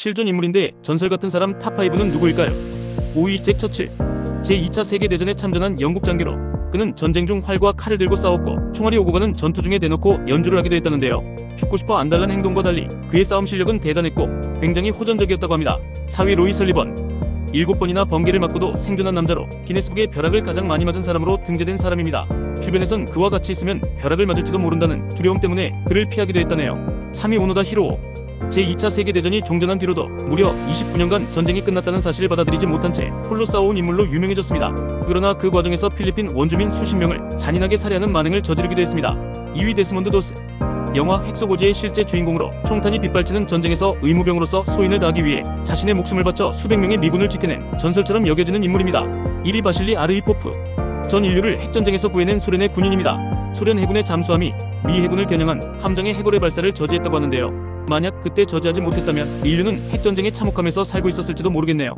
실존 인물인데 전설 같은 사람 탑5는 누구일까요? 5위 잭 처칠. 제2차 세계대전에 참전한 영국 장교로 그는 전쟁 중 활과 칼을 들고 싸웠고 총알이 오고 가는 전투 중에 대놓고 연주를 하기도 했다는데요. 죽고 싶어 안달난 행동과 달리 그의 싸움 실력은 대단했고 굉장히 호전적이었다고 합니다. 4위 로이 설리번. 7번이나 번개를 맞고도 생존한 남자로 기네스북에 벼락을 가장 많이 맞은 사람으로 등재된 사람입니다. 주변에선 그와 같이 있으면 벼락을 맞을지도 모른다는 두려움 때문에 그를 피하기도 했다네요. 3위 오노다 히로오. 제2차 세계대전이 종전한 뒤로도 무려 29년간 전쟁이 끝났다는 사실을 받아들이지 못한 채 홀로 싸워온 인물로 유명해졌습니다. 그러나 그 과정에서 필리핀 원주민 수십 명을 잔인하게 살해하는 만행을 저지르기도 했습니다. 2위 데스몬드 도스. 영화 핵소고지의 실제 주인공으로 총탄이 빗발치는 전쟁에서 의무병으로서 소인을 다하기 위해 자신의 목숨을 바쳐 수백 명의 미군을 지켜낸 전설처럼 여겨지는 인물입니다. 1위 바실리 아르이포프. 전 인류를 핵전쟁에서 구해낸 소련의 군인입니다. 소련 해군의 잠수함이 미 해군을 겨냥한 함정의 해골의 발사를 저지했다고 하는데요. 만약 그때 저지하지 못했다면 인류는 핵전쟁에 참혹하면서 살고 있었을지도 모르겠네요.